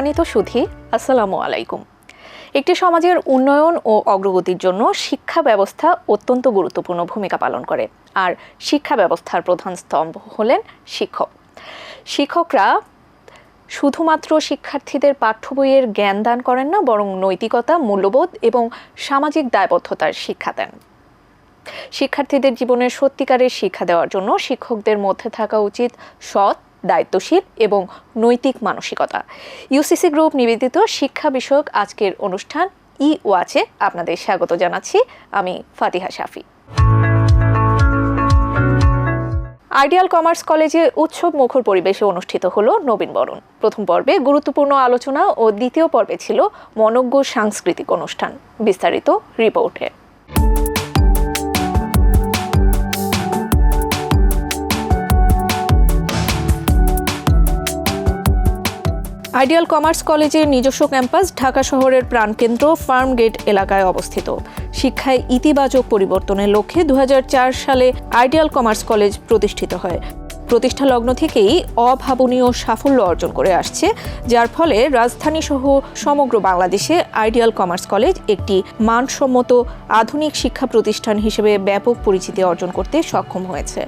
সম্মানিত সুধী, আসসালামু আলাইকুম। একটি সমাজের উন্নয়ন ও অগ্রগতির জন্য শিক্ষা ব্যবস্থা অত্যন্ত গুরুত্বপূর্ণ ভূমিকা পালন করে। আর শিক্ষা ব্যবস্থার প্রধান স্তম্ভ হলেন শিক্ষক। শিক্ষকরা শুধুমাত্র শিক্ষার্থীদের পাঠ্য বইয়ের জ্ঞান দান করেন না, বরং নৈতিকতা, মূল্যবোধ এবং সামাজিক দায়বদ্ধতার শিক্ষা দেন। শিক্ষার্থীদের জীবনে সত্যিকারের শিক্ষা দেওয়ার জন্য শিক্ষকদের মধ্যে থাকা উচিত সৎ দায়িত্বশীল এবং নৈতিক মানসিকতা। ইউসিসি গ্রুপ নিবেদিত শিক্ষা বিষয়ক আজকের অনুষ্ঠান ই ওয়াচে আপনাদের স্বাগত জানাচ্ছি। আমি ফাতিহা শাফি। আইডিয়াল কমার্স কলেজে উৎসব মুখর পরিবেশে অনুষ্ঠিত হলো নবীনবরণ প্রথম পর্বে গুরুত্বপূর্ণ আলোচনা ও দ্বিতীয় পর্বে ছিল মনজ্ঞ সাংস্কৃতিক অনুষ্ঠান। বিস্তারিত রিপোর্টে। আইডিয়াল কমার্স কলেজের নিজস্ব ক্যাম্পাস ঢাকা শহরের প্রাণকেন্দ্র ফার্ম গেট এলাকায় অবস্থিত। শিক্ষায় ইতিবাচক পরিবর্তনের লক্ষ্যে দু হাজার চার সালে আইডিয়াল কমার্স কলেজ প্রতিষ্ঠিত হয়। প্রতিষ্ঠা লগ্ন থেকেই অভাবনীয় সাফল্য অর্জন করে আসছে, যার ফলে রাজধানী সহ সমগ্র বাংলাদেশে আইডিয়াল কমার্স কলেজ একটি মানসম্মত আধুনিক শিক্ষা প্রতিষ্ঠান হিসেবে ব্যাপক পরিচিতি অর্জন করতে সক্ষম হয়েছে।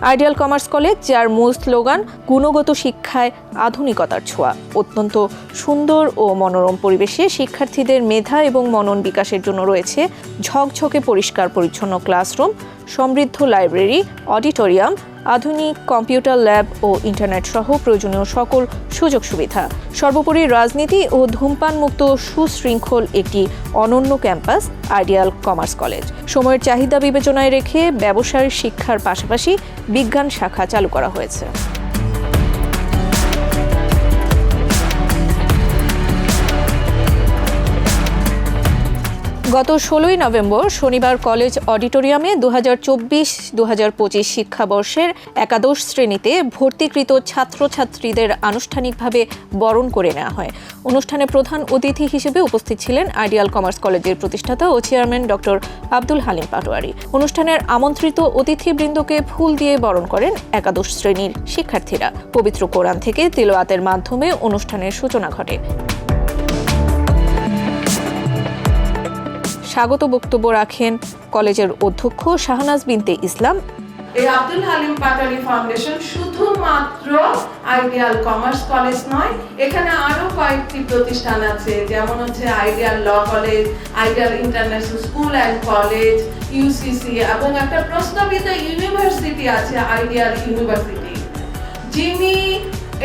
আইডিয়াল কমার্স কলেজ, যার মূল স্লোগান, গুণগত শিক্ষায় আধুনিকতার ছোঁয়া। অত্যন্ত সুন্দর ও মনোরম পরিবেশে শিক্ষার্থীদের মেধা এবং মনন বিকাশের জন্য রয়েছে ঝকঝকে পরিষ্কার পরিচ্ছন্ন ক্লাসরুম, সমৃদ্ধ লাইব্রেরি, অডিটোরিয়াম আধুনিক কম্পিউটার ল্যাব ও ইন্টারনেট সহ প্রয়োজনীয় সকল সুযোগ সুবিধা। সর্বোপরি রাজনীতি ও ধূমপানমুক্ত সুশৃঙ্খল একটি অনন্য ক্যাম্পাস, আইডিয়াল কমার্স কলেজ। সময়ের চাহিদা বিবেচনায় রেখে ব্যবসায় শিক্ষার পাশাপাশি বিজ্ঞান শাখা চালু করা হয়েছে। গত ষোলোই নভেম্বর শনিবার কলেজ অডিটোরিয়ামে দু হাজার চব্বিশ দু হাজার পঁচিশ শিক্ষাবর্ষের একাদশ শ্রেণীতে ভর্তিকৃত ছাত্রছাত্রীদের আনুষ্ঠানিকভাবে বরণ করে নেওয়া হয়। অনুষ্ঠানে প্রধান অতিথি হিসেবে উপস্থিত ছিলেন আইডিয়াল কমার্স কলেজের প্রতিষ্ঠাতা ও চেয়ারম্যান ডক্টর আব্দুল হালিম পাটোয়ারি। অনুষ্ঠানের আমন্ত্রিত অতিথিবৃন্দকে ফুল দিয়ে বরণ করেন একাদশ শ্রেণির শিক্ষার্থীরা। পবিত্র কোরআন থেকে তিলওয়াতের মাধ্যমে অনুষ্ঠানের সূচনা ঘটে। স্বাগত বক্তব্য রাখেন কলেজের অধ্যক্ষ শাহনাজ বিনতে ইসলাম। এই আব্দুল হালিম পাটারি ফাউন্ডেশন শুধুমাত্র আইডিয়াল কমার্স কলেজ নয়, এখানে আরও কয়েকটি প্রতিষ্ঠান আছে, যেমন হচ্ছে ideal law college, ideal international school and college UCC এবং একটা প্রস্তাবিত ইউনিভার্সিটি আছে, আইডিয়াল ইউনিভার্সিটি। যিনি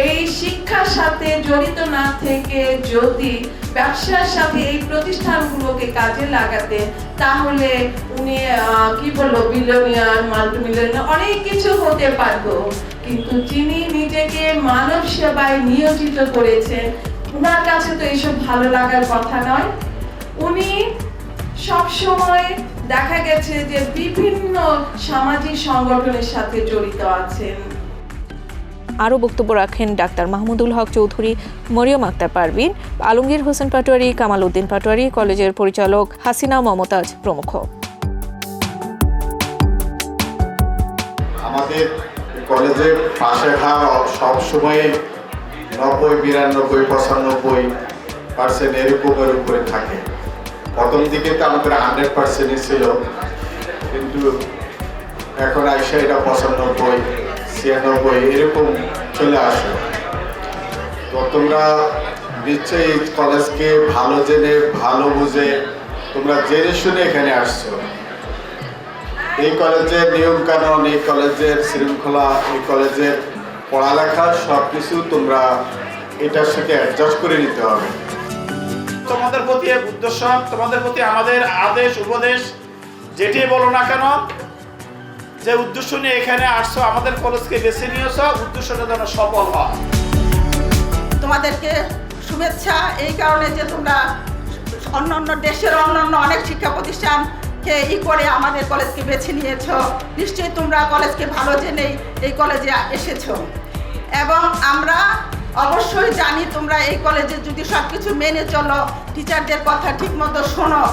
এই শিক্ষার সাথে জড়িত না থেকে যদি ব্যবসার সাথে এই প্রতিষ্ঠানগুলোকে কাজে লাগাতে, তাহলে উনি কি বলব বিলিয়নিয়ার মাল্টিমিলিয়নিয়ার অনেক কিছু হতে পারতো। কিন্তু যিনি নিজেকে মানব সেবায় নিয়োজিত করেছেন, উনার কাছে তো এইসব ভালো লাগার কথা নয়। উনি সব সময় দেখা গেছে যে বিভিন্ন সামাজিক সংগঠনের সাথে জড়িত আছেন। আরও বক্তব্য রাখেন ডাক্তার মাহমুদুল হক চৌধুরী, মরিয়ম আক্তার পারভিন, আলমগীর হোসেন পাটোয়ারি কামাল উদ্দিন পাটোয়ারি, কলেজের পরিচালক হাসিনা মমতাজ প্রমুখ। আমাদের কলেজের পাশের হার সবসময় নব্বই, বিরানব্বই, পঁচানব্বই পার্সেন্ট এরকমের উপরে থাকে। প্রথম দিকে তো আমাদের হান্ড্রেড পার্সেন্টই ছিল, কিন্তু এখন আইসা এটা পঁচানব্বই। ছিয়ানব্বই, এরকম চলে তো তোমরা নিশ্চয়ই এই কলেজকে ভালো জেনে, ভালো বুঝে তোমরা জেনে শুনে এখানে আসছো। এই কলেজের নিয়ম কানুন এই কলেজের শৃঙ্খলা, এই কলেজের পড়ালেখা সব কিছু তোমরা এটার সাথে অ্যাডজাস্ট করে নিতে হবে। তোমাদের প্রতি উদ্দেশ্য, তোমাদের প্রতি আমাদের আদেশ, উপদেশ, যেটি বলো না কেন যে উদ্দেশ্য নিয়ে এখানে আসছো, আমাদের কলেজকে বেছে নিয়েছ, উদ্দেশ্যটা যেন সফল হয়। তোমাদেরকে শুভেচ্ছা, এই কারণে যে তোমরা অন্য অন্য দেশের অন্য অন্য অনেক শিক্ষা প্রতিষ্ঠান প্রতিষ্ঠানকে ই করে আমাদের কলেজকে বেছে নিয়েছো। নিশ্চয়ই তোমরা কলেজকে ভালো জেনেই এই কলেজে এসেছ। এবং আমরা অবশ্যই জানি তোমরা এই কলেজে যদি সব কিছু মেনে চলো টিচারদের কথা ঠিকমতো শোনো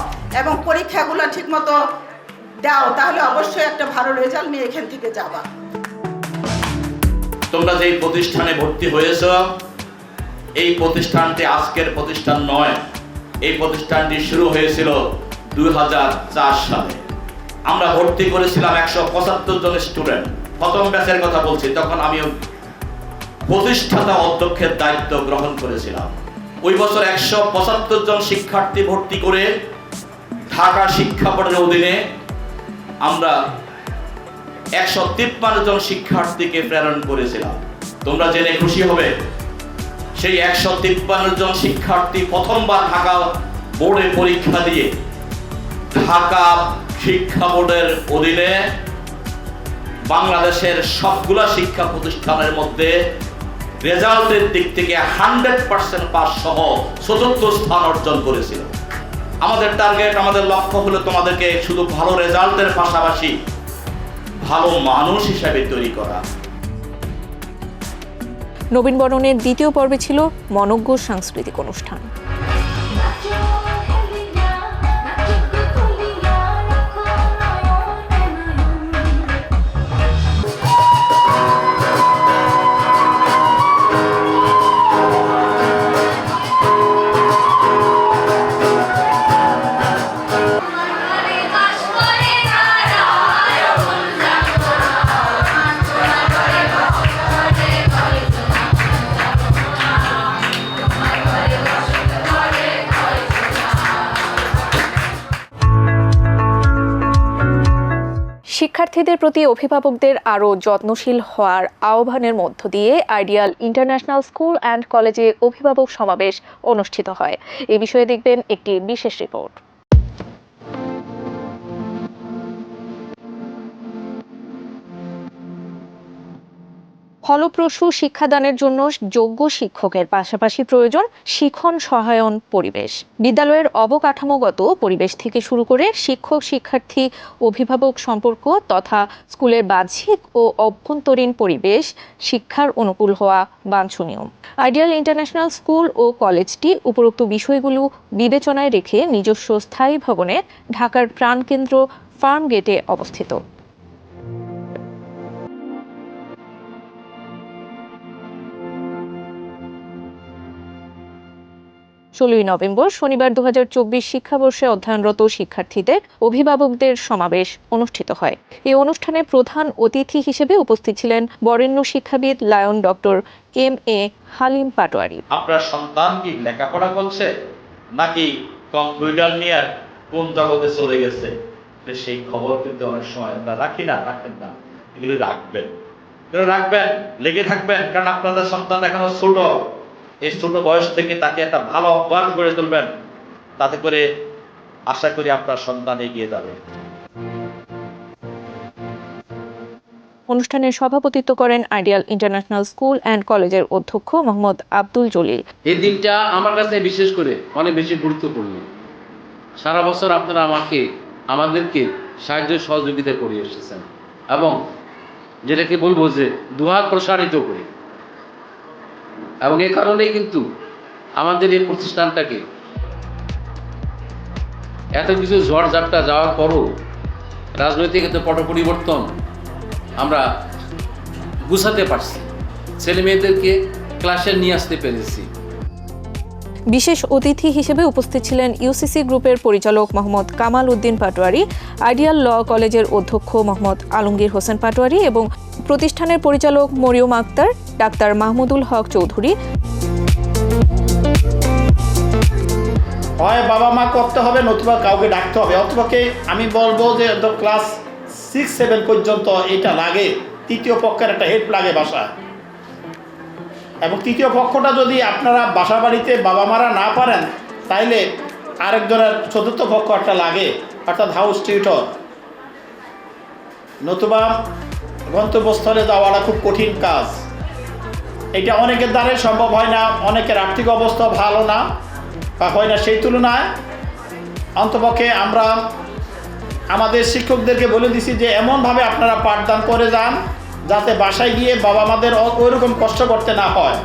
এবং পরীক্ষাগুলো ঠিকমতো দাও, তাহলে অবশ্যই একটা ভালো রেজাল্ট নিয়ে এখান থেকে যাবা। তোমরা যেই প্রতিষ্ঠানে ভর্তি হয়েছ, এই প্রতিষ্ঠানটি আজকের প্রতিষ্ঠান নয়, এই প্রতিষ্ঠানটি শুরু হয়েছিল দুই সালে। আমরা ভর্তি করেছিলাম একশো পঁচাত্তর জন স্টুডেন্ট প্রথম ব্যাচের কথা বলছি, তখন আমি প্রতিষ্ঠাতা অধ্যক্ষের দায়িত্ব গ্রহণ করেছিলাম। ওই বছর একশো পঁচাত্তর জন শিক্ষার্থী ভর্তি করে ঢাকা শিক্ষা বোর্ডের অধীনে আমরা একশো তিপ্পান্ন জন শিক্ষার্থীকে প্রেরণ করেছিলাম। তোমরা জেনে খুশি হবে, সেই একশো তিপ্পান্ন জন শিক্ষার্থী প্রথমবার ঢাকা বোর্ডে পরীক্ষা দিয়ে ঢাকা শিক্ষা বোর্ডের অধীনে বাংলাদেশের সবগুলা শিক্ষা প্রতিষ্ঠানের মধ্যে রেজাল্টের দিক থেকে হান্ড্রেড পার্সেন্ট পাস সহ চতুর্থ স্থান অর্জন করেছিল। আমাদের টার্গেট আমাদের লক্ষ্য হলো তোমাদেরকে শুধু ভালো রেজাল্টের পাশাপাশি ভালো মানুষ হিসাবে তৈরি করা। নবীন বরণের দ্বিতীয় পর্বে ছিল মনজ্ঞ সাংস্কৃতিক অনুষ্ঠান। শিক্ষার্থীদের প্রতি অভিভাবকদের আরও যত্নশীল হওয়ার আহ্বানের মধ্য দিয়ে আইডিয়াল ইন্টারন্যাশনাল স্কুল অ্যান্ড কলেজে অভিভাবক সমাবেশ অনুষ্ঠিত হয়। এ বিষয়ে দেখবেন একটি বিশেষ রিপোর্ট। ফলপ্রসূ শিক্ষাদানের জন্য যোগ্য শিক্ষকের পাশাপাশি প্রয়োজন শিখন সহায়ন পরিবেশ। বিদ্যালয়ের অবকাঠামোগত পরিবেশ থেকে শুরু করে শিক্ষক, শিক্ষার্থী, অভিভাবক সম্পর্ক তথা স্কুলের বাহ্যিক ও অভ্যন্তরীণ পরিবেশ শিক্ষার অনুকূল হওয়া বাঞ্ছনীয়। আইডিয়াল ইন্টারন্যাশনাল স্কুল ও কলেজটি উপরোক্ত বিষয়গুলো বিবেচনায় রেখে নিজস্ব স্থায়ী ভবনে ঢাকার প্রাণকেন্দ্র ফার্ম গেটে অবস্থিত। ষোলোই নভেম্বর শনিবার দু শিক্ষাবর্ষে অধ্যয়নরত শিক্ষার্থীদের অভিভাবকদের সমাবেশ অনুষ্ঠিত হয়। এই অনুষ্ঠানে প্রধান অতিথি হিসেবে উপস্থিত ছিলেন বরেণ্য শিক্ষাবিদ lion doctor M A Halim Patwari. আপনার সন্তান কি লেখাপড়া করছে, নাকি কম্পিউটার নিয়ে কোন জগতে চলে গেছে? সেই খবর কিন্তু অনেক সময় আমরা রাখি না, রাখেন না। এগুলি রাখবেন। রাখবেন, লেগে থাকবেন, কারণ আপনাদের সন্তান এখনও ছোট। এই ছোট বয়স থেকে তাকে একটা ভালো অভ্যাস করে তুলবেন। তাতে করে আশা করি আপনার সন্তান এগিয়ে যাবে। অনুষ্ঠানে সভাপতিত্ব করেন আইডিয়াল ইন্টারন্যাশনাল স্কুল অ্যান্ড কলেজের অধ্যক্ষ মোহাম্মদ আব্দুল জলিল। এই দিনটা আমার কাছে বিশেষ করে অনেক বেশি গুরুত্বপূর্ণ। সারা বছর আপনারা আমাকে আমাদেরকে সাহায্য সহযোগিতা করে এসেছেন। এবং যেটাকে বলব যে দুহাত প্রসারিত করে এবং এ কারণেই কিন্তু আমাদের এই প্রতিষ্ঠানটাকে এত কিছু ঝড় ঝাপটা যাওয়ার পরও রাজনৈতিক এত পট পরিবর্তন আমরা গুছাতে পারছি। ছেলে মেয়েদেরকে ক্লাসে নিয়ে আসতে পেরেছি। বিশেষ অতিথি হিসেবে উপস্থিত ছিলেন ইউসিসি গ্রুপের পরিচালক মোহাম্মদ কামাল উদ্দিন পাটোয়ারি, আইডিয়াল ল কলেজের অধ্যক্ষ মোহাম্মদ আলমগীর হোসেন পাটোয়ারি এবং প্রতিষ্ঠানের পরিচালক মরিয়ম আক্তার ডাক্তার মাহমুদুল হক চৌধুরী। হয় বাবা মা করতে হবে, নতুবা কাউকে ডাকতে হবে। অথবাকে আমি বলব যে ক্লাস সিক্স সেভেন পর্যন্ত এটা লাগে। তৃতীয় পক্ষের একটা হেল্প লাগে বাসায়। এবং তৃতীয় পক্ষটা যদি আপনারা বাসা বাড়িতে বাবা মারা না পারেন, তাইলে আরেকজনের চতুর্থ পক্ষ একটা লাগে, অর্থাৎ হাউস টিউটর নতুবা গন্তব্যস্থলে যাওয়াটা খুব কঠিন কাজ। এটা অনেকের দ্বারাই সম্ভব হয় না, অনেকের আর্থিক অবস্থা ভালো না, বা হয় না সেই তুলনায়। অন্তপক্ষে আমরা আমাদের শিক্ষকদেরকে বলে দিছি যে, এমনভাবে আপনারা পাঠদান করে যান, যাতে বাসায় গিয়ে বাবা মাদের ওইরকম কষ্ট করতে না হয়।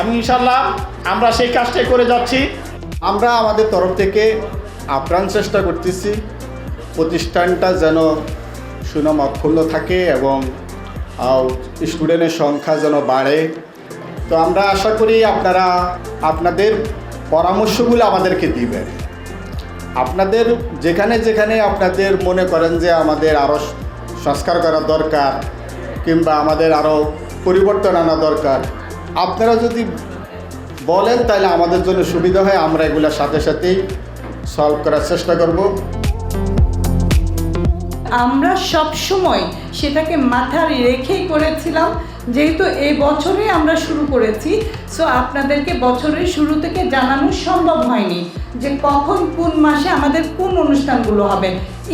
এবং ইনশাল্লাহ আমরা সেই কাজটাই করে যাচ্ছি। আমরা আমাদের তরফ থেকে আপ্রাণ চেষ্টা করতেছি, প্রতিষ্ঠানটা যেন সুনাম অক্ষুণ্ণ থাকে এবং স্টুডেন্টের সংখ্যা যেন বাড়ে। তো আমরা আশা করি আপনারা আপনাদের পরামর্শগুলো আমাদেরকে দিবেন। আপনাদের যেখানে যেখানে আপনাদের মনে করেন যে আমাদের আরও সংস্কার করা দরকার কিংবা আমাদের আরও পরিবর্তন আনা দরকার, আপনারা যদি বলেন তাহলে আমাদের জন্য সুবিধা হয়, আমরা এগুলোর সাথে সাথেই সলভ করার চেষ্টা করব। আমরা সব সময় সেটাকে মাথায় রেখেই করেছিলাম, যেহেতু এই বছরে আমরা শুরু করেছি। সো আপনাদেরকে বছরের শুরু থেকে জানানো সম্ভব হয়নি যে কখন কোন মাসে আমাদের কোন অনুষ্ঠানগুলো হবে।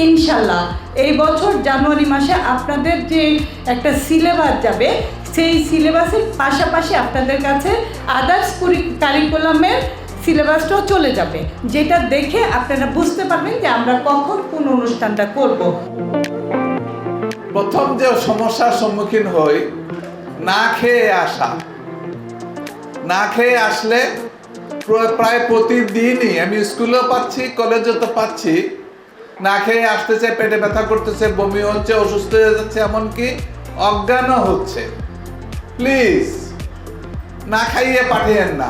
ইনশাল্লাহ এই বছর জানুয়ারি মাসে আপনাদের যে একটা সিলেবাস যাবে, সেই সিলেবাসের পাশাপাশি আপনাদের কাছে আদার্স কারিকুলামের সিলেবাসটাও চলে যাবে। যেটা দেখে আপনারা বুঝতে পারবেন যে আমরা কখন কোন অনুষ্ঠানটা করব। প্রথম যে সমস্যার সম্মুখীন হই, না খেয়ে আসা। না খেয়ে আসলে প্রায় প্রতিদিনই, আমি স্কুলেও পাচ্ছি কলেজে তো পাচ্ছি। না খেয়ে আসতেছে, পেটে ব্যথা করতেছে, বমি হচ্ছে, অসুস্থ হয়ে যাচ্ছে, এমনকি অজ্ঞানও হচ্ছে। প্লিজ, না খাইয়ে পাঠিয়েন না।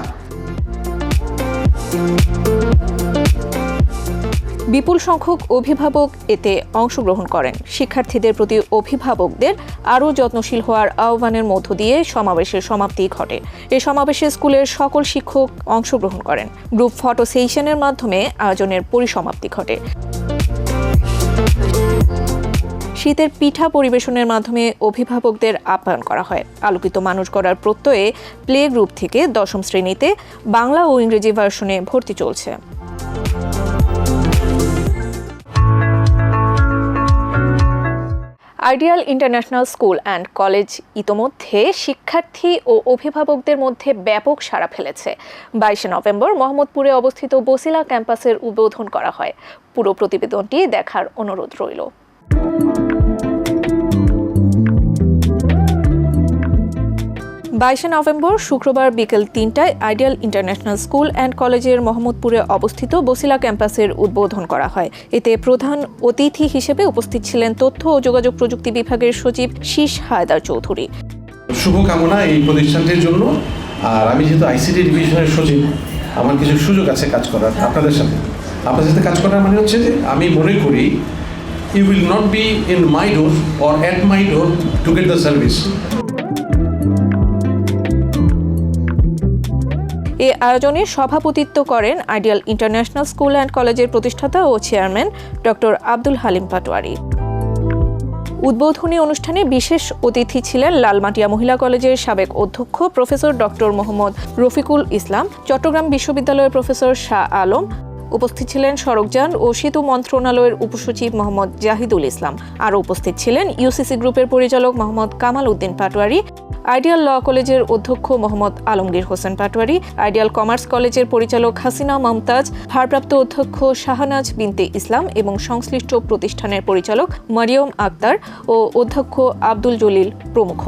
বিপুল সংখ্যক অভিভাবক এতে অংশগ্রহণ করেন। শিক্ষার্থীদের প্রতি অভিভাবকদের আরও যত্নশীল হওয়ার আহ্বানের মধ্য দিয়ে সমাবেশের সমাপ্তি ঘটে। এ সমাবেশে স্কুলের সকল শিক্ষক অংশগ্রহণ করেন। গ্রুপ ফটো সেশনের মাধ্যমে আয়োজনের পরিসমাপ্তি ঘটে। শীতের পিঠা পরিবেশনের মাধ্যমে অভিভাবকদের আপ্যায়ন করা হয়। আলোকিত মানুষ গড়ার প্রত্যয়ে প্লে গ্রুপ থেকে দশম শ্রেণীতে বাংলা ও ইংরেজি ভার্সনে ভর্তি চলছে। Ideal international school and college ইতোমধ্যে শিক্ষার্থী ও অভিভাবকদের মধ্যে ব্যাপক সাড়া ফেলেছে। বাইশে নভেম্বর মোহাম্মদপুরে অবস্থিত বসিলা ক্যাম্পাসের উদ্বোধন করা হয়। পুরো প্রতিবেদনটি দেখার অনুরোধ রইল। বাইশে নভেম্বর শুক্রবার বিকেল তিনটায় আইডিয়াল ইন্টারন্যাশনাল স্কুল অ্যান্ড কলেজের মোহাম্মদপুরে অবস্থিত বসিলা ক্যাম্পাসের উদ্বোধন করা হয়। এতে প্রধান অতিথি হিসেবে উপস্থিত ছিলেন তথ্য ও যোগাযোগ প্রযুক্তি বিভাগের সচিব শীষ হায়দার চৌধুরী। শুভকামনা এই প্রতিষ্ঠানটির জন্য। আর আমি যেহেতু আইসিটি ডিভিশনের সচিব, আমার কিছু সুযোগ আছে কাজ করার আপনাদের সাথে। আপনাদের সাথে কাজ করার মানে হচ্ছে যে আমি মনে করি you will not be in my door or at my door to get the service এ আয়োজনে সভাপতিত্ব করেন আইডিয়াল ইন্টারন্যাশনাল স্কুল অ্যান্ড কলেজের প্রতিষ্ঠাতা ও চেয়ারম্যান ডক্টর আব্দুল হালিম পাটোয়ারি। উদ্বোধনী অনুষ্ঠানে বিশেষ অতিথি ছিলেন লালমাটিয়া মহিলা কলেজের সাবেক অধ্যক্ষ প্রফেসর ডক্টর মোহাম্মদ রফিকুল ইসলাম, চট্টগ্রাম বিশ্ববিদ্যালয়ের প্রফেসর শাহ আলম, উপস্থিত ছিলেন সড়কযান ও সেতু মন্ত্রণালয়ের উপসচিব মোহাম্মদ জাহিদুল ইসলাম। আরও উপস্থিত ছিলেন ইউসিসি গ্রুপের পরিচালক মোহাম্মদ কামাল উদ্দিন পাটোয়ারি আইডিয়াল ল কলেজের অধ্যক্ষ মোহাম্মদ আলমগীর হোসেন পাটোয়ারি, আইডিয়াল কমার্স কলেজের পরিচালক হাসিনা মমতাজ, ভারপ্রাপ্ত অধ্যক্ষ শাহনাজ বিনতে ইসলাম এবং সংশ্লিষ্ট প্রতিষ্ঠানের পরিচালক মারিয়ম আক্তার ও অধ্যক্ষ আব্দুল জলিল প্রমুখ।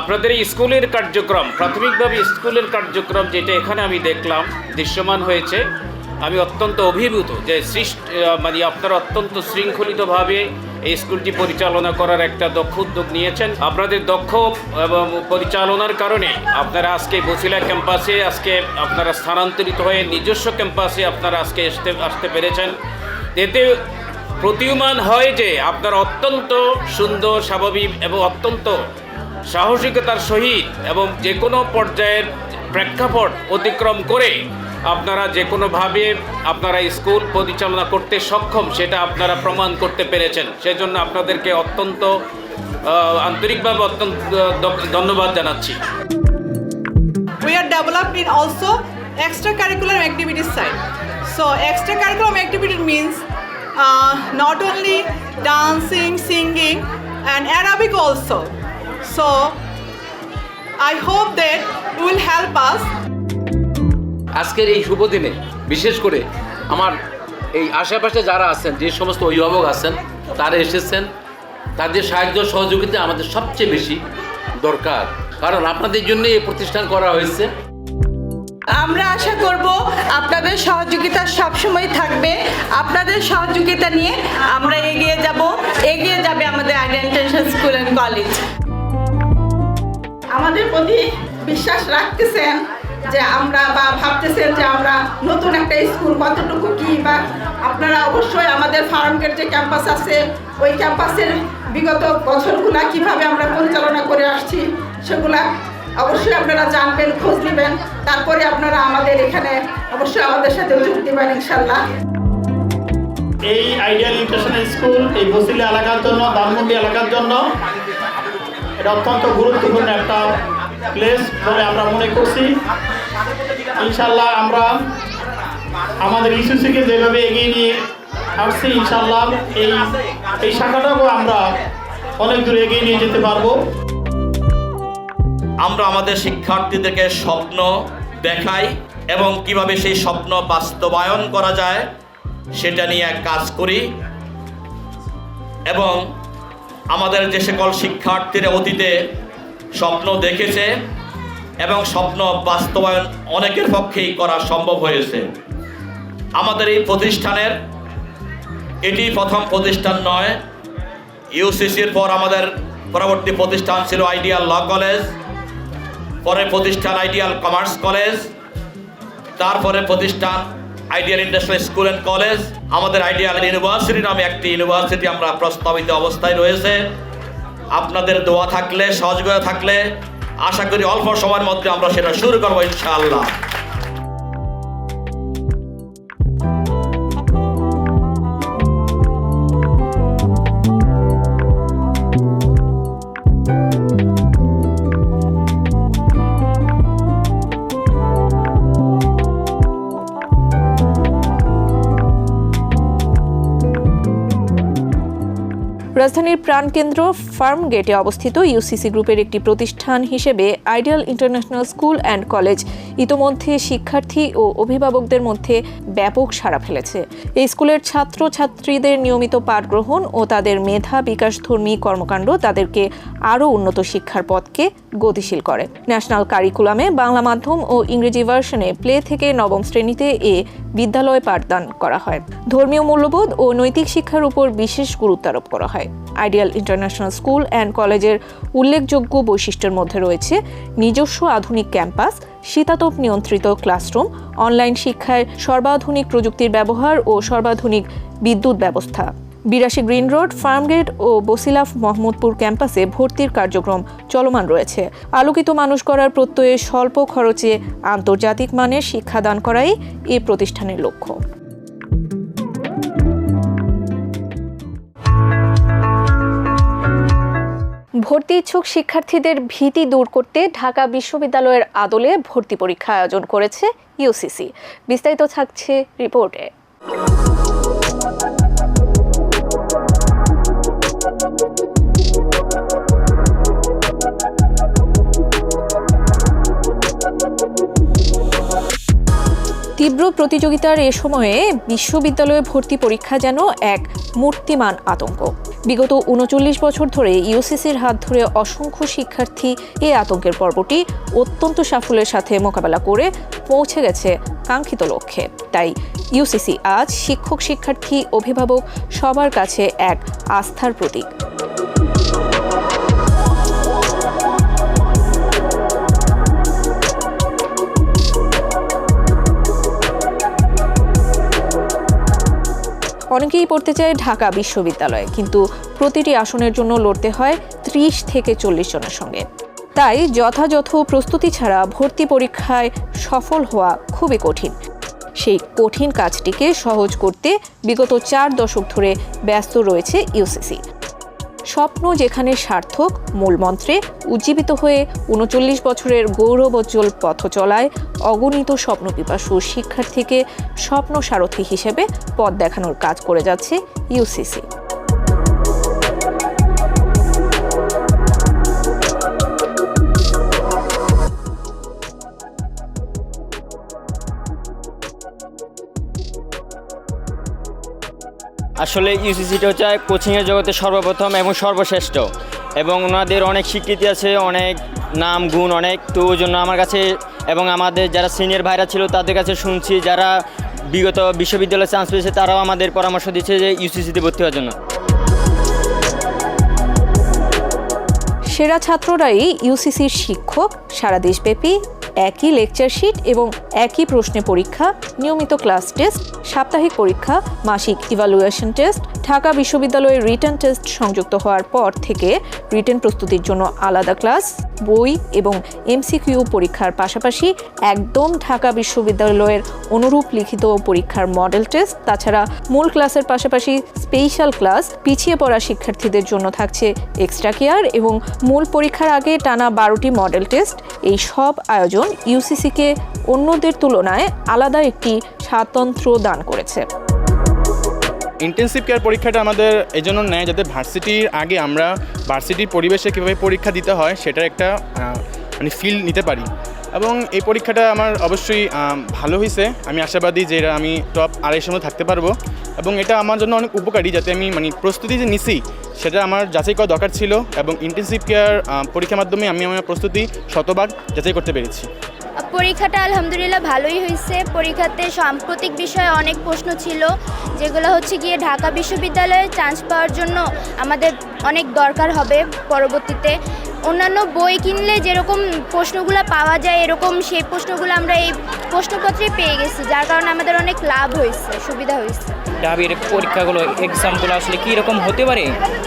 আপনাদের স্কুলের কার্যক্রম, প্রাথমিকভাবে স্কুলের কার্যক্রম যেটা এখানে আমি দেখলাম, দৃশ্যমান হয়েছে। আমি অত্যন্ত অভিভূত যে সৃষ্ট মানে আপনারা অত্যন্ত শৃঙ্খলিতভাবে এই স্কুলটি পরিচালনা করার একটা দক্ষ উদ্যোগ নিয়েছেন। আপনাদের দক্ষ এবং পরিচালনার কারণে আপনারা আজকে বসিলা ক্যাম্পাসে, আজকে আপনারা স্থানান্তরিত হয়ে নিজস্ব ক্যাম্পাসে আপনারা আজকে আসতে আসতে পেরেছেন। এতে প্রতীয়মান হয় যে আপনারা অত্যন্ত সুন্দর, স্বাভাবিক এবং অত্যন্ত সাহসিকতার সহিত এবং যে কোনো পর্যায়ের প্রেক্ষাপট অতিক্রম করে আপনারা যে কোনোভাবে আপনারা স্কুল পরিচালনা করতে সক্ষম সেটা আপনারা প্রমাণ করতে পেরেছেন সেজন্য আপনাদেরকে অত্যন্ত আন্তরিকভাবে অত্যন্ত ধন্যবাদ জানাচ্ছি we are developed in also extracurricular activities side. So extracurricular activity means uh, not only dancing, singing, and Arabic also. So I hope that will help us আজকের এই শুভ দিনে বিশেষ করে আমার এই আশেপাশে যারা আছেন যে সমস্ত অভিভাবক আছেন তারা এসেছেন তাদের সাহায্য সহযোগিতা আমাদের সবচেয়ে বেশি দরকার। কারণ আপনাদের জন্য এই প্রতিষ্ঠান করা হয়েছে। আমরা আশা করব আপনাদের সহযোগিতা সবসময় থাকবে। আপনাদের সহযোগিতা নিয়ে আমরা এগিয়ে যাব। এগিয়ে যাবে আমাদের idea international school and college আমাদের প্রতি বিশ্বাস রাখতেছেন। যে আমরা বা ভাবতেছেন যে আমরা নতুন একটা স্কুল কতটুকু কি বা আপনারা অবশ্যই আমাদের ফার্মগেট যে ক্যাম্পাস আছে, ওই ক্যাম্পাসের বিগত বছরগুলা কীভাবে আমরা পরিচালনা করে আসছি সেগুলা অবশ্যই আপনারা জানবেন, খোঁজ নেবেন। তারপরে আপনারা আমাদের এখানে অবশ্যই আমাদের সাথে যোগ দেবেন ইনশাল্লাহ। এই আইডিয়াল ইন্টারন্যাশনাল স্কুল এই বসিলা এলাকার জন্য, ধানমন্ডি এলাকার জন্য এটা অত্যন্ত গুরুত্বপূর্ণ একটা প্লেস বলে আমরা মনে করছি। ইনশাল্লাহ আমরা আমাদের ইস্যুসিকে যেভাবে এগিয়ে নিয়ে আসছি ইনশাল্লাহ এই এই শাখাটাকেও আমরা অনেক দূর এগিয়ে নিয়ে যেতে পারব। আমরা আমাদের শিক্ষার্থীদেরকে স্বপ্ন দেখাই এবং কীভাবে সেই স্বপ্ন বাস্তবায়ন করা যায় সেটা নিয়ে এক কাজ করি। এবং আমাদের যে সকল শিক্ষার্থীরা অতীতে স্বপ্ন দেখেছে এবং স্বপ্ন বাস্তবায়ন অনেকের পক্ষেই করা সম্ভব হয়েছে। আমাদের এই প্রতিষ্ঠানের, এটি প্রথম প্রতিষ্ঠান নয়। ইউসিসির পর আমাদের পরবর্তী প্রতিষ্ঠান ছিল আইডিয়াল ল কলেজ পরে প্রতিষ্ঠান আইডিয়াল কমার্স কলেজ, তারপরে প্রতিষ্ঠান ideal industrial school and college. আমাদের আইডিয়াল ইউনিভার্সিটি নামে একটি ইউনিভার্সিটি আমরা প্রস্তাবিত অবস্থায় রয়েছে। আপনাদের দোয়া থাকলে, সহযোগিতা থাকলে, আশা করি অল্প সময়ের মধ্যে আমরা সেটা শুরু করব ইনশাআল্লাহ। রাজধানীর প্রাণকেন্দ্র ফার্ম গেটে অবস্থিত ইউসিসি গ্রুপের একটি প্রতিষ্ঠান হিসেবে ideal international school and college ইতোমধ্যে শিক্ষার্থী ও অভিভাবকদের মধ্যে ব্যাপক সাড়া ফেলেছে। এই স্কুলের ছাত্র ছাত্রীদের নিয়মিত পাঠ গ্রহণ ও তাদের মেধা বিকাশধর্মী কর্মকাণ্ড তাদেরকে আরও উন্নত শিক্ষার পথকে গতিশীল করে। ন্যাশনাল কারিকুলামে বাংলা মাধ্যম ও ইংরেজি ভার্সনে প্লে থেকে নবম শ্রেণীতে এ বিদ্যালয় পাঠদান করা হয়। ধর্মীয় মূল্যবোধ ও নৈতিক শিক্ষার উপর বিশেষ গুরুত্ব আরোপ করা হয়। আইডিয়াল ইন্টারন্যাশনাল স্কুল অ্যান্ড কলেজের উল্লেখযোগ্য বৈশিষ্ট্যের মধ্যে রয়েছে নিজস্ব আধুনিক ক্যাম্পাস, শীতাতপ নিয়ন্ত্রিত ক্লাসরুম অনলাইন শিক্ষায় সর্বাধুনিক প্রযুক্তির ব্যবহার ও সর্বাধুনিক বিদ্যুৎ ব্যবস্থা। বিরাশি গ্রিন রোড, ফার্মগেট ও বসিলাফ মোহাম্মদপুর ক্যাম্পাসে ভর্তির কার্যক্রম চলমান রয়েছে। আলোকিত মানুষ করার প্রত্যয়ে স্বল্প খরচে আন্তর্জাতিক মানের শিক্ষাদান করাই এই প্রতিষ্ঠানের লক্ষ্য। ভর্তি ইচ্ছুক শিক্ষার্থীদের ভীতি দূর করতে ঢাকা বিশ্ববিদ্যালয়ের আদলে ভর্তি পরীক্ষা আয়োজন করেছে ইউসিসি। বিস্তারিত থাকছে রিপোর্টে। তীব্র প্রতিযোগিতার এ সময়ে বিশ্ববিদ্যালয়ে ভর্তি পরীক্ষা যেন এক মূর্তিমান আতঙ্ক। বিগত উনচল্লিশ বছর ধরে ইউসিসির হাত ধরে অসংখ্য শিক্ষার্থী এ আতঙ্কের পর্বটি অত্যন্ত সাফল্যের সাথে মোকাবেলা করে পৌঁছে গেছে কাঙ্ক্ষিত লক্ষ্যে। তাই ইউসিসি আজ শিক্ষক শিক্ষার্থী অভিভাবক সবার কাছে এক আস্থার প্রতীক। অনেকেই পড়তে চায় ঢাকা বিশ্ববিদ্যালয়ে, কিন্তু প্রতিটি আসনের জন্য লড়তে হয় ত্রিশ থেকে চল্লিশ জনের সঙ্গে। তাই যথাযথ প্রস্তুতি ছাড়া ভর্তি পরীক্ষায় সফল হওয়া খুবই কঠিন। সেই কঠিন কাজটিকে সহজ করতে বিগত চার দশক ধরে ব্যস্ত রয়েছে ইউসিসি। স্বপ্ন যেখানে সার্থক মূলমন্ত্রে উজ্জীবিত হয়ে উনচল্লিশ বছরের গৌরবোজ্জ্বল পথ চলায় অগণিত স্বপ্ন পিপাসু শিক্ষার্থীকে স্বপ্ন সারথী হিসেবে পথ দেখানোর কাজ করে যাচ্ছে ইউসিসি আসলে ইউসিসিটা হচ্ছে কোচিংয়ের জগতে সর্বপ্রথম এবং সর্বশ্রেষ্ঠ। এবং ওনাদের অনেক স্বীকৃতি আছে, অনেক নাম, গুণ, অনেক। তো ওই জন্য আমার কাছে এবং আমাদের যারা সিনিয়র ভাইরা ছিল তাদের কাছে শুনছি, যারা বিগত বিশ্ববিদ্যালয়ে চান্স পেয়েছে তারাও আমাদের পরামর্শ দিচ্ছে যে ইউসিসিতে ভর্তি হওয়ার জন্য। সেরা ছাত্ররাই ইউসিসির শিক্ষক, সারা দেশব্যাপী একই লেকচার শিট এবং একই প্রশ্নে পরীক্ষা, নিয়মিত ক্লাস টেস্ট সাপ্তাহিক পরীক্ষা, মাসিক ইভালুয়েশন টেস্ট ঢাকা বিশ্ববিদ্যালয়ের রিটার্ন টেস্ট সংযুক্ত হওয়ার পর থেকে রিটার্ন প্রস্তুতির জন্য আলাদা ক্লাস বই এবং এমসিকিউ পরীক্ষার পাশাপাশি একদম ঢাকা বিশ্ববিদ্যালয়ের অনুরূপ লিখিত পরীক্ষার মডেল টেস্ট তাছাড়া মূল ক্লাসের পাশাপাশি স্পেশাল ক্লাস পিছিয়ে পড়া শিক্ষার্থীদের জন্য থাকছে এক্সট্রা কেয়ার এবং মূল পরীক্ষার আগে টানা বারোটি মডেল টেস্ট এই সব আয়োজন ইউসিসিকে অন্যদের তুলনায় আলাদা একটি স্বাতন্ত্র্য দান করেছে। ইন্টেন্সিভ কেয়ার পরীক্ষাটা আমাদের এই জন্য নেয় যাতে ভার্সিটির আগে আমরা ভার্সিটির পরিবেশে কীভাবে পরীক্ষা দিতে হয় সেটার একটা মানে ফিল নিতে পারি। এবং এই পরীক্ষাটা আমার অবশ্যই ভালো হয়েছে আমি আশাবাদী যে আমি টপ আড়াইশোর মধ্যে থাকতে পারব। এবং এটা আমার জন্য অনেক উপকারী যাতে আমি মানে প্রস্তুতি যে নিছি, সেটা আমার যাচাই করা দরকার ছিল। এবং ইন্টেন্সিভ কেয়ার পরীক্ষার মাধ্যমে আমি আমার প্রস্তুতি শতভাগ যাচাই করতে পেরেছি। পরীক্ষাটা আলহামদুলিল্লাহ ভালোই হয়েছে। পরীক্ষাতে সাম্প্রতিক বিষয়ে অনেক প্রশ্ন ছিল, যেগুলো হচ্ছে গিয়ে ঢাকা বিশ্ববিদ্যালয়ে চান্স পাওয়ার জন্য আমাদের অনেক দরকার হবে পরবর্তীতে। অন্যান্য বই কিনলে যেরকম প্রশ্নগুলো পাওয়া যায়, এরকম সেই প্রশ্নগুলো আমরা এই প্রশ্নপত্রে পেয়ে গেছি, যার কারণে আমাদের অনেক লাভ হয়েছে, সুবিধা হয়েছে। ডাবির পরীক্ষাগুলো এক্সামগুলো আসলে কীরকম হতে পারে?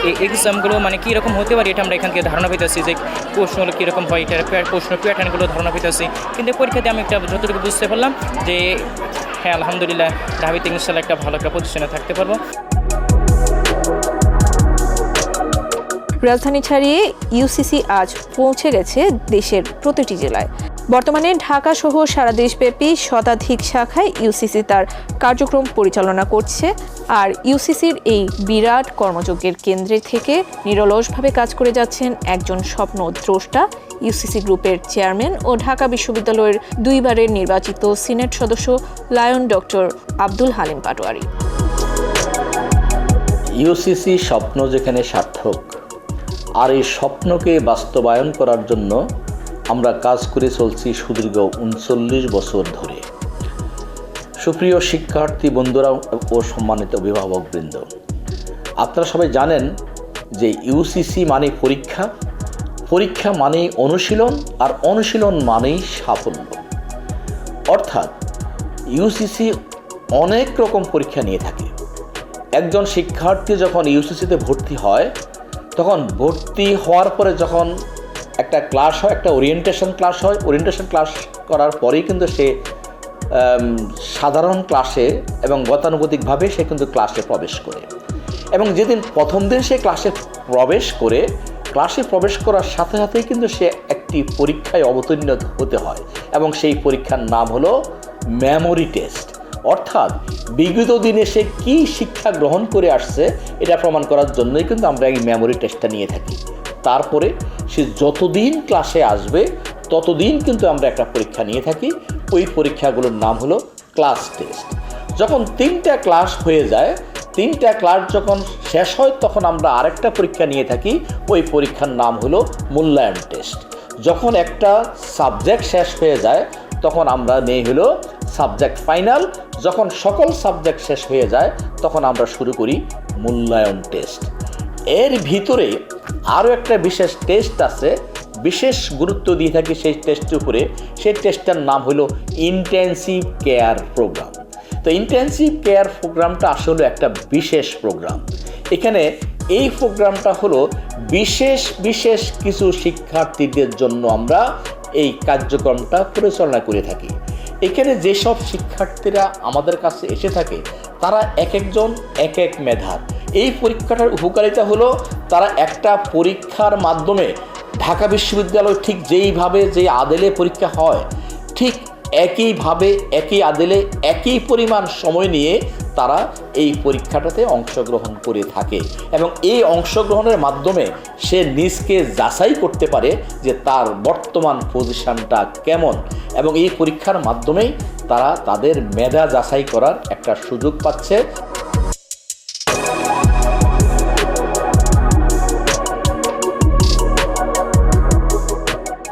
এই এক্সামগুলো মানে কীরকম হতে পারে এটা আমরা এখান থেকে ধারণা পেতেছি যে প্রশ্নগুলো কীরকম হয়, এটার প্রশ্ন প্যাটার্নগুলো ধারণা পেতেছি। কিন্তু পরীক্ষাতে আমি একটা যতটুকু বুঝতে পারলাম যে হ্যাঁ আলহামদুলিল্লাহ ঢাবিতে ইনশাল্লাহ একটা ভালো একটা পজিশনে থাকতে পারব। রাজধানী ছাড়িয়ে ইউসিসি আজ পৌঁছে গেছে দেশের প্রতিটি জেলায়। বর্তমানে ঢাকা সহ সারা দেশব্যাপী শতাধিক শাখায় ইউসিসি তার কার্যক্রম পরিচালনা করছে আর ইউসিসির এই বিরাট কর্মযজ্ঞের কেন্দ্রে থেকে নিরলসভাবে কাজ করে যাচ্ছেন একজন স্বপ্ন দ্রষ্টা ইউসিসি গ্রুপের চেয়ারম্যান ও ঢাকা বিশ্ববিদ্যালয়ের দুইবারের নির্বাচিত সিনেট সদস্য lion doctor Abdul Halim Patwari. UCC স্বপ্ন যেখানে সার্থক আর এই স্বপ্নকে বাস্তবায়ন করার জন্য আমরা কাজ করে চলছি সুদীর্ঘ উনচল্লিশ বছর ধরে। সুপ্রিয় শিক্ষার্থী বন্ধুরা ও সম্মানিত অভিভাবকবৃন্দ, আপনারা সবাই জানেন যে ইউসিসি মানে পরীক্ষা। পরীক্ষা মানেই অনুশীলন আর অনুশীলন মানেই সাফল্য। অর্থাৎ ইউসিসি অনেক রকম পরীক্ষা নিয়ে থাকে। একজন শিক্ষার্থী যখন ইউসিসিতে ভর্তি হয় তখন ভর্তি হওয়ার পরে যখন একটা ক্লাস হয়, একটা ওরিয়েন্টেশন ক্লাস হয় ওরিয়েন্টেশন ক্লাস করার পরেই কিন্তু সে সাধারণ ক্লাসে এবং গতানুগতিকভাবে সে কিন্তু ক্লাসে প্রবেশ করে। এবং যেদিন প্রথম দিন সে ক্লাসে প্রবেশ করে ক্লাসে প্রবেশ করার সাথে সাথেই কিন্তু সে একটি পরীক্ষায় অবতীর্ণ হতে হয়। এবং সেই পরীক্ষার নাম হলো মেমোরি টেস্ট অর্থাৎ বিগত দিনে সে কী শিক্ষা গ্রহণ করে আসছে, এটা প্রমাণ করার জন্যই কিন্তু আমরা এই মেমোরি টেস্টটা নিয়ে থাকি। তারপরে সে যতদিন ক্লাসে আসবে, ততদিন কিন্তু আমরা একটা পরীক্ষা নিয়ে থাকি। ওই পরীক্ষাগুলোর নাম হলো ক্লাস টেস্ট যখন তিনটা ক্লাস হয়ে যায়, তিনটা ক্লাস যখন শেষ হয়, তখন আমরা আরেকটা পরীক্ষা নিয়ে থাকি। ওই পরীক্ষার নাম হলো মূল্যায়ন টেস্ট যখন একটা সাবজেক্ট শেষ হয়ে যায়, তখন আমরা নেই হলো সাবজেক্ট ফাইনাল যখন সকল সাবজেক্ট শেষ হয়ে যায়, তখন আমরা শুরু করি মূল্যায়ন টেস্ট। এর ভিতরে আরও একটা বিশেষ টেস্ট আছে, বিশেষ গুরুত্ব দিয়ে থাকি সেই টেস্টের উপরে। সেই টেস্টটার নাম হলো ইন্টেন্সিভ কেয়ার প্রোগ্রাম। তো ইন্টেন্সিভ কেয়ার প্রোগ্রামটা আসলে একটা বিশেষ প্রোগ্রাম। এখানে এই প্রোগ্রামটা হলো বিশেষ বিশেষ কিছু শিক্ষার্থীদের জন্য আমরা এই কার্যক্রমটা পরিচালনা করে থাকি। এখানে যেসব শিক্ষার্থীরা আমাদের কাছে এসে থাকে, তারা এক একজন এক এক মেধার এই পরীক্ষাটার উপকারিতা হলো, তারা একটা পরীক্ষার মাধ্যমে ঢাকা বিশ্ববিদ্যালয় ঠিক যেইভাবে যে আদেলে পরীক্ষা হয়, ঠিক একইভাবে, একই আদেলে একই পরিমাণ সময় নিয়ে তারা এই পরীক্ষাটাতে অংশগ্রহণ করে থাকে। এবং এই অংশগ্রহণের মাধ্যমে সে নিজকে যাচাই করতে পারে যে তার বর্তমান পজিশানটা কেমন। এবং এই পরীক্ষার মাধ্যমেই তারা তাদের মেধা যাচাই করার একটা সুযোগ পাচ্ছে।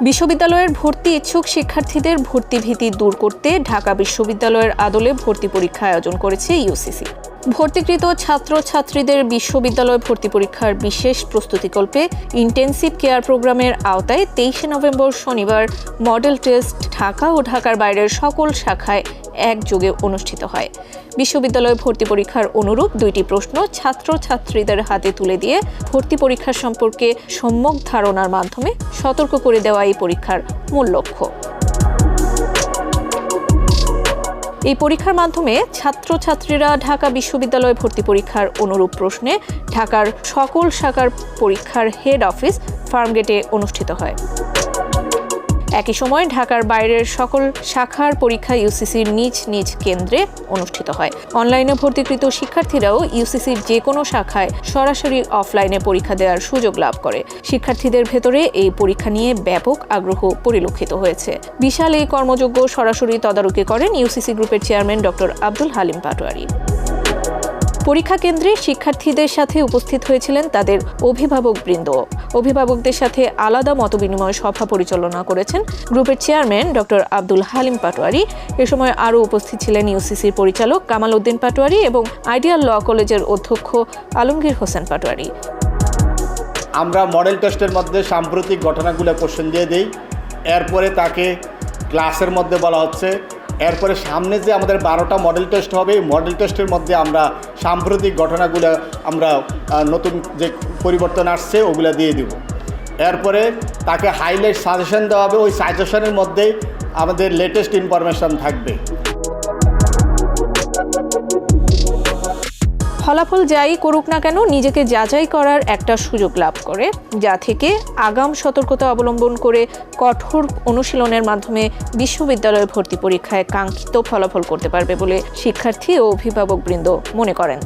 বিশ্ববিদ্যালয়ের ভর্তি ইচ্ছুক শিক্ষার্থীদের ভর্তি ভীতি দূর করতে ঢাকা বিশ্ববিদ্যালয়ের আদলে ভর্তি পরীক্ষা আয়োজন করেছে ইউসিসি। ভর্তিকৃত ছাত্রছাত্রীদের বিশ্ববিদ্যালয় ভর্তি পরীক্ষার বিশেষ প্রস্তুতিকল্পে ইন্টেন্সিভ কেয়ার প্রোগ্রামের আওতায় তেইশে নভেম্বর শনিবার মডেল টেস্ট ঢাকা ও ঢাকার বাইরের সকল শাখায় একযোগে অনুষ্ঠিত হয়। বিশ্ববিদ্যালয় ভর্তি পরীক্ষার অনুরূপ দুইটি প্রশ্ন ছাত্রছাত্রীদের হাতে তুলে দিয়ে ভর্তি পরীক্ষা সম্পর্কে সম্যক ধারণার মাধ্যমে সতর্ক করে দেওয়া এই পরীক্ষার মূল লক্ষ্য। এই পরীক্ষার মাধ্যমে ছাত্রছাত্রীরা ঢাকা বিশ্ববিদ্যালয় ভর্তি পরীক্ষার অনুরূপ প্রশ্নে ঢাকার সকল শাখার পরীক্ষার হেড অফিস ফার্মগেটে অনুষ্ঠিত হয়। একই সময় ঢাকার বাইরের সকল শাখার পরীক্ষা ইউসিসির নিজ নিজ কেন্দ্রে অনুষ্ঠিত হয়। অনলাইনে ভর্তিকৃত শিক্ষার্থীরাও ইউসিসির যে কোনো শাখায় সরাসরি অফলাইনে পরীক্ষা দেওয়ার সুযোগ লাভ করে। শিক্ষার্থীদের ভেতরে এই পরীক্ষা নিয়ে ব্যাপক আগ্রহ পরিলক্ষিত হয়েছে। বিশাল এই কর্মযোগ্য সরাসরি তদারকি করেন ইউসিসি গ্রুপের চেয়ারম্যান ডক্টর আব্দুল হালিম পাটোয়ারি। পরীক্ষা কেন্দ্রে শিক্ষার্থীদের সাথে উপস্থিত হয়েছিলেন তাদের অভিভাবক বৃন্দ। অভিভাবকদের সাথে আলাদা মতবিনিময় সভা পরিচালনা করেছেন গ্রুপের চেয়ারম্যান ডক্টর আব্দুল হালিম পাটোয়ারি। এ সময় আরও উপস্থিত ছিলেন ইউসিসির পরিচালক কামাল উদ্দিন পাটোয়ারি এবং আইডিয়াল ল কলেজের অধ্যক্ষ আলমগীর হোসেন পাটোয়ারি। আমরা মডেল টেস্টের মধ্যে সাম্প্রতিক ঘটনাগুলো কোশ্চেন দিয়ে দিই। এরপরে তাকে ক্লাসের মধ্যে বলা হচ্ছে। এরপরে সামনে যে আমাদের বারোটা মডেল টেস্ট হবে, এই মডেল টেস্টের মধ্যে আমরা সাম্প্রতিক ঘটনাগুলো আমরা নতুন যে পরিবর্তন আসছে, ওগুলো দিয়ে দেব। এরপরে তাকে হাইলাইট সাজেশন দেওয়া হবে, ওই সাজেশনের মধ্যেই আমাদের লেটেস্ট ইনফরমেশান থাকবে। ফলাফল যাই করুক না কেন, নিজেকে যাচাই করার একটা সুযোগ লাভ করে, যা থেকে আগাম সতর্কতা অবলম্বন করে কঠোর অনুশীলনের মাধ্যমে বিশ্ববিদ্যালয় ভর্তি পরীক্ষায় কাঙ্ক্ষিত ফলাফল করতে পারবে বলে শিক্ষার্থী ও অভিভাবকবৃন্দ মনে করেন।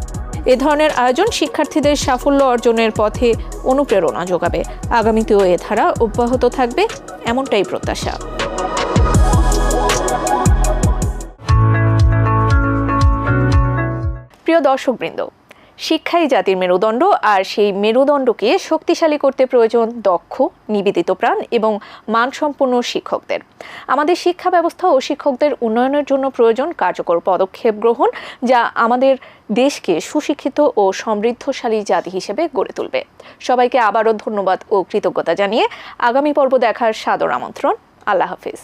এ ধরনের আয়োজন শিক্ষার্থীদের সাফল্য অর্জনের পথে অনুপ্রেরণা যোগাবে। আগামীতেও এ ধারা অব্যাহত থাকবে, এমনটাই প্রত্যাশা। প্রিয় দর্শকবৃন্দ, শিক্ষাই জাতির মেরুদণ্ড আর সেই মেরুদণ্ডকে শক্তিশালী করতে প্রয়োজন দক্ষ, নিবেদিত প্রাণ এবং মানসম্পন্ন শিক্ষকদের। আমাদের শিক্ষা ব্যবস্থা ও শিক্ষকদের উন্নয়নের জন্য প্রয়োজন কার্যকর পদক্ষেপ গ্রহণ, যা আমাদের দেশকে সুশিক্ষিত ও সমৃদ্ধশালী জাতি হিসেবে গড়ে তুলবে। সবাইকে আবারও ধন্যবাদ ও কৃতজ্ঞতা জানিয়ে আগামী পর্ব দেখার সাদর আমন্ত্রণ। আল্লাহ হাফিজ।